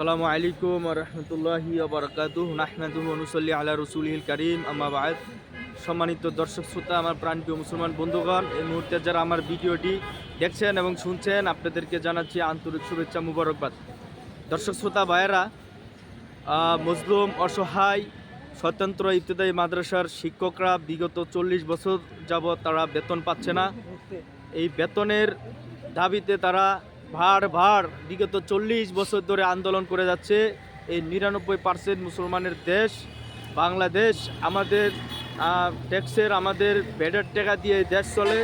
আসসালামু আলাইকুম রহমতুল্লাহি বরকাতুহ। নাহমাদুহু অনুসল্লি আলা রসুলহিল করিম। আমাবাদ সম্মানিত দর্শক, শ্রোতা, আমার প্রাণপ্রিয় মুসলমান বন্ধুগণ, এই মুহূর্তে যারা আমার ভিডিওটি দেখছেন এবং শুনছেন, আপনাদেরকে জানাচ্ছি আন্তরিক শুভেচ্ছা মুবারকবাদ। দর্শক, শ্রোতা, ভাইয়েরা মজলুম, অসহায়, স্বতন্ত্র ইবতদায়ী মাদ্রাসার শিক্ষকরা বিগত চল্লিশ বছর যাবৎ তারা বেতন পাচ্ছে না। এই বেতনের দাবিতে তারা ভার ভার। বিগত চল্লিশ বছর ধরে আন্দোলন করে যাচ্ছে এই নিরানব্বই পার্সেন্ট মুসলমানের দেশ, বাংলাদেশ। আমাদের ট্যাক্সের আমাদের বেডের টাকা দিয়ে দেশ চলে,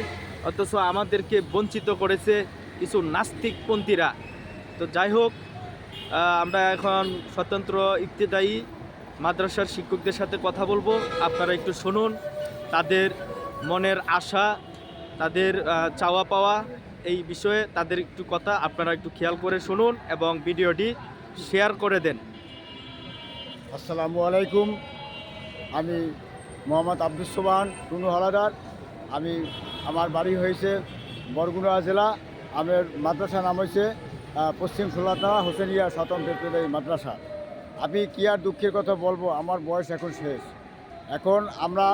অথচ আমাদেরকে বঞ্চিত করেছে কিছু নাস্তিকপন্থীরা। তো যাই হোক আমরা এখন স্বতন্ত্র ইবতেদায়ী মাদ্রাসার শিক্ষকদের সাথে কথা বলব। আপনারা একটু শুনুন, তাদের মনের আশা, তাদের চাওয়া পাওয়া। এই বিষয়ে তাদের একটু কথা, আপনারা একটু খেয়াল করে শুনুন এবং ভিডিওটি শেয়ার করে দেন। আসসালামু আলাইকুম। আমি মোহাম্মদ আব্দুল সোবান টুনু হলাদার। আমি, আমার বাড়ি হয়েছে বরগুনা জেলা। আমার মাদ্রাসা নাম হয়েছে পশ্চিম সুলাতা হোসেনিয়া স্বতন্ত্র ইবতদায়ী মাদ্রাসা। আমি কি আর দুঃখের কথা বলব? আমার বয়স এখন শেষ। এখন আমরা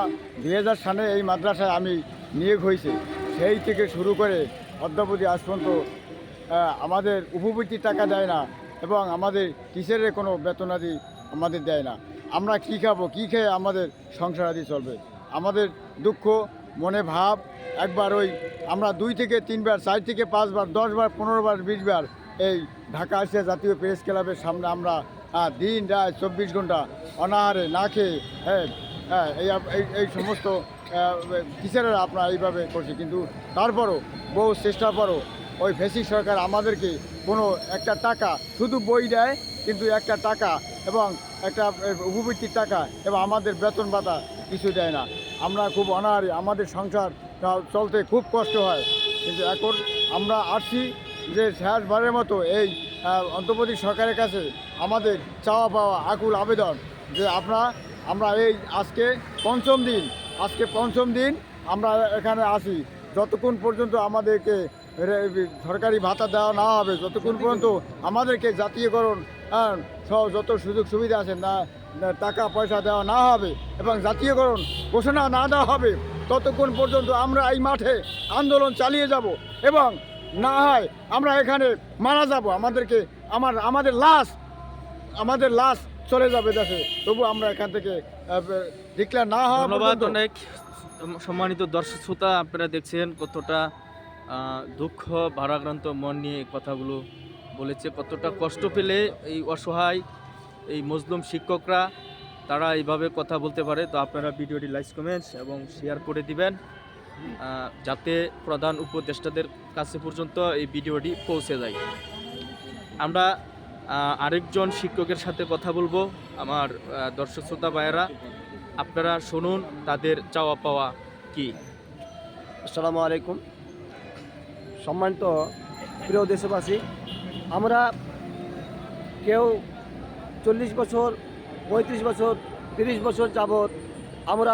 দুই হাজার সালে এই মাদ্রাসায় আমি নিয়োগ হয়েছে। সেই থেকে শুরু করে অদ্যাবধি আজ পর্যন্ত আমাদের উপবৃত্তির টাকা দেয় না এবং আমাদের কিসের কোনো বেতনাদি আমাদের দেয় না। আমরা কী খাব, কী খেয়ে আমাদের সংসার আদি চলবে? আমাদের দুঃখ, মনে ভাব, একবার ওই আমরা দুই থেকে তিনবার, চার থেকে পাঁচবার, দশবার, পনেরোবার, বিশবার এই ঢাকা আসিয়া জাতীয় প্রেস ক্লাবের সামনে আমরা দিন, রাত, চব্বিশ ঘণ্টা অনাহারে না খেয়ে হ্যাঁ হ্যাঁ এই এই সমস্ত টিচাররা আপনারা এইভাবে করছে? কিন্তু তারপরও বহু চেষ্টার পরও ওই ফেসিক সরকার আমাদেরকে কোনো একটা টাকা শুধু বই দেয়, কিন্তু একটা টাকা এবং একটা উপবৃত্তির টাকা এবং আমাদের বেতন ভাতা কিছু দেয় না। আমরা খুব অনাহারি, আমাদের সংসার চলতে খুব কষ্ট হয়। কিন্তু এখন আমরা আসছি যে শেষবারের মতো এই অন্তর্বর্তী সরকারের কাছে আমাদের চাওয়া পাওয়া আকুল আবেদন যে আপনারা, আমরা এই আজকে পঞ্চম দিন আজকে পঞ্চম দিন আমরা এখানে আসি। যতক্ষণ পর্যন্ত আমাদেরকে সরকারি ভাতা দেওয়া না হবে যতক্ষণ পর্যন্ত আমাদেরকে জাতীয়করণ হ্যাঁ, সহ যত সুযোগ সুবিধা আছে না না টাকা পয়সা দেওয়া না হবে এবং জাতীয়করণ ঘোষণা না দেওয়া হবে ততক্ষণ পর্যন্ত আমরা এই মাঠে আন্দোলন চালিয়ে যাব এবং না হয় আমরা এখানে মারা যাব। আমাদেরকে আমার আমাদের লাশ আমাদের লাশ চলে যাবে দেশে। তবু আমরা এখান থেকে ডিক্লেয়ার না হওয়া ধন্যবাদ অনেক সম্মানিত দর্শক শ্রোতা আপনারা দেখছেন কতটা দুঃখ ভারাক্রান্ত মন নিয়ে কথাগুলো বলেছে কতটা কষ্ট পেলে এই অসহায় এই মজলুম শিক্ষকরা তারা এইভাবে কথা বলতে পারে। তো আপনারা ভিডিওটি লাইক কমেন্টস এবং শেয়ার করে দিবেন। যাতে প্রধান উপদেষ্টাদের কাছে পর্যন্ত এই ভিডিওটি পৌঁছে যায়। আমরা আরেকজন শিক্ষকের সাথে কথা বলব, আমার দর্শক শ্রোতা ভাইয়েরা। আপনারা শুনুন, তাদের চাওয়া পাওয়া কি? আসসালামু আলাইকুম। সম্মানিত প্রিয় দেশবাসী, আমরা কেউ চল্লিশ বছর, পঁয়ত্রিশ বছর, তিরিশ বছর যাবৎ আমরা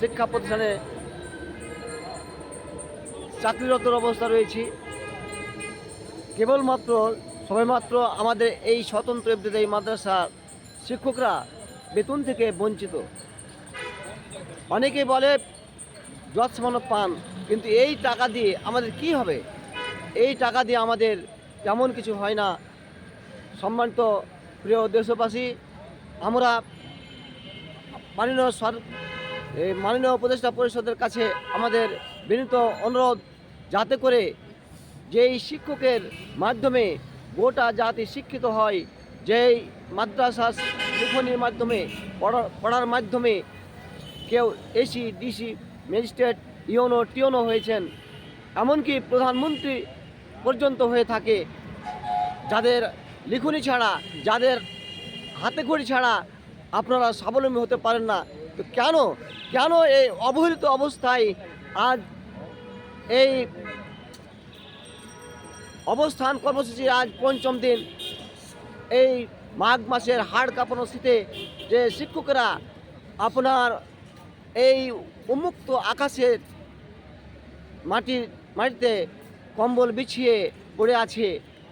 শিক্ষা প্রতিষ্ঠানে চাকরিরত অবস্থা রয়েছি। কেবলমাত্র সবেমাত্র আমাদের এই স্বতন্ত্র এই মাদ্রাসার শিক্ষকরা বেতন থেকে বঞ্চিত। অনেকে বলে যৎসমানত পান, কিন্তু এই টাকা দিয়ে আমাদের কি হবে? এই টাকা দিয়ে আমাদের তেমন কিছু হয় না। সম্মানিত প্রিয় দেশবাসী, আমরা মাননীয় সর মাননীয় উপদেষ্টা পরিষদের কাছে আমাদের বিনীত অনুরোধ, যাতে করে যেই শিক্ষকের মাধ্যমে গোটা জাতি শিক্ষিত হয়। যেই মাদ্রাসা লিখনির মাধ্যমে, পড়া- পড়ার মাধ্যমে কেউ AC, DC, magistrate, UNO TNO হয়েছেন। এমনকি প্রধানমন্ত্রী পর্যন্ত হয়ে থাকে। যাদের লিখনি ছাড়া, যাদের হাতে খড়ি ছাড়া আপনারা স্বাবলম্বী হতে পারেন না। তো কেন কেন এই অবহেলিত অবস্থায় আজ এই অবস্থান কর্মসূচি আজ পঞ্চম দিন। এই মাঘ মাসের হাড় কাঁপানো শীতে যে শিক্ষকেরা আপনার এই উন্মুক্ত আকাশের মাটির, মাটিতে কম্বল বিছিয়ে পড়ে আছে,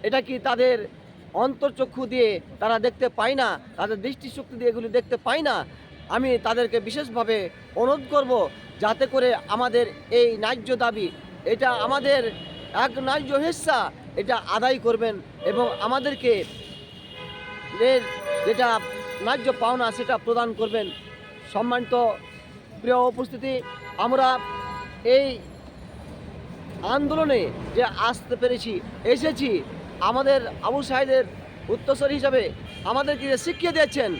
এটা কি তাদের অন্তর্চক্ষু দিয়ে তারা দেখতে পায় না? তাদের দৃষ্টিশক্তি দিয়ে এগুলি দেখতে পায় না? আমি তাদেরকে বিশেষভাবে অনুরোধ করব যাতে করে আমাদের এই ন্যায্য দাবি, এটা আমাদের এক ন্যায্য হিস্সা এটা আদায় করবেন এবং আমাদেরকে যেটা ন্যায্য পাওনা সেটা প্রদান করবেন। সম্মানিত প্রিয় উপস্থিতি, আমরা এই আন্দোলনে যে আসতে পেরেছি, এসেছি, আমাদের আবু সাহেদের উত্তরসরি হিসাবে আমাদেরকে যে শিখিয়ে দিয়েছেন,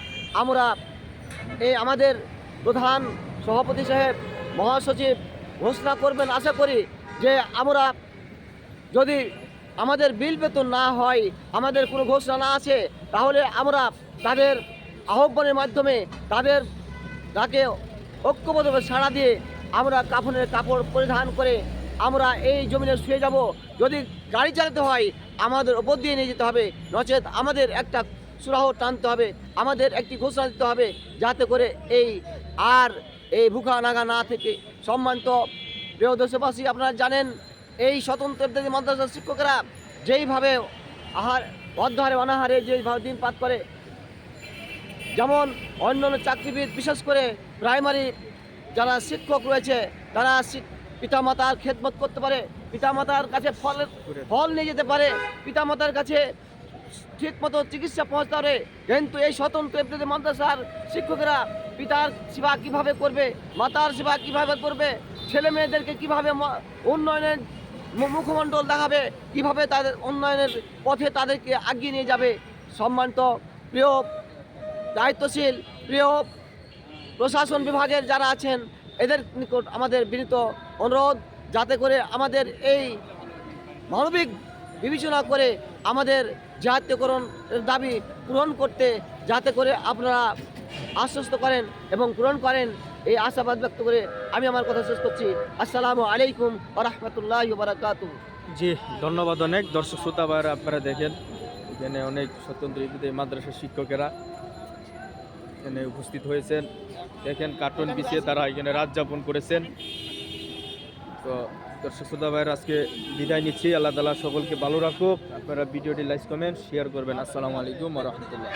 আমরা এই আমাদের প্রধান সভাপতি সাহেব, মহাসচিব ঘোষণা করবেন। আশা করি যে আমরা যদি আমাদের বিল বেতন না হয়, আমাদের কোনো ঘোষণা না আছে, তাহলে আমরা তাদের আহ্বানের মাধ্যমে তাদের তাকে ঐক্যবদ্ধভাবে সাড়া দিয়ে আমরা কাফনের কাপড় পরিধান করে আমরা এই জমিনে শুয়ে যাব। যদি গাড়ি চালাতে হয়, আমাদের ওপর দিয়ে নিয়ে যেতে হবে, নচেত আমাদের একটা সুরাহ টানতে হবে, আমাদের একটি ঘোষণা দিতে হবে, যাতে করে এই আর এই ভুখা নাগা না থেকে সম্মানিত প্রিয় দেশবাসী, আপনারা জানেন এই স্বতন্ত্র বিদ্যার্থী মাদ্রাসার শিক্ষকেরা যেইভাবে আহার অর্ধহারে অনাহারে যেইভাবে দিন পাত করে, যেমন অন্যান্য চাকরিবিদ, বিশেষ করে প্রাইমারি যারা শিক্ষক রয়েছে, তারা পিতামাতার খেদমত করতে পারে, পিতামাতার কাছে ফল ফল নিয়ে যেতে পারে, পিতামাতার কাছে ঠিক মতো চিকিৎসা পৌঁছতে পারে। কিন্তু এই স্বতন্ত্র বিদ্যার্থী মাদ্রাসার শিক্ষকেরা পিতার সেবা কীভাবে করবে, মাতার সেবা কীভাবে করবে ছেলে মেয়েদেরকে কীভাবে উন্নয়নের মুখমণ্ডল দেখাবে, কীভাবে তাদের উন্নয়নের পথে তাদেরকে এগিয়ে নিয়ে যাবে। সম্মানিত প্রিয় দায়িত্বশীল, প্রিয় প্রশাসন বিভাগের যারা আছেন, এদের নিকট আমাদের বিনীত অনুরোধ, যাতে করে আমাদের এই মানবিক বিবেচনা করে আমাদের জাতীয়করণ দাবি পূরণ করতে, যাতে করে আপনারা আশ্বস্ত করেন এবং পূরণ করেন, এই আশাবাদ ব্যক্ত করে আমি আমার কথা শেষ করছি। আসসালামু আলাইকুম রহমতুল্লাহ বারাকাতু জি, ধন্যবাদ অনেক। দর্শক, শ্রোতা আপনারা দেখেন, এখানে অনেক স্বতন্ত্র মাদ্রাসার শিক্ষকেরা এখানে উপস্থিত হয়েছেন। দেখেন কার্টুন পিছিয়ে তারা এখানে রাত যাপন করেছেন। তো দর্শক, শ্রোতা, ভাইয়ের, আজকে বিদায় নিচ্ছি। আল্লাহ তালা সকলকে ভালো রাখুক। আপনারা ভিডিওটি লাইক, কমেন্ট শেয়ার করবেন। আসসালামু আলাইকুম রহমতুল্লাহ।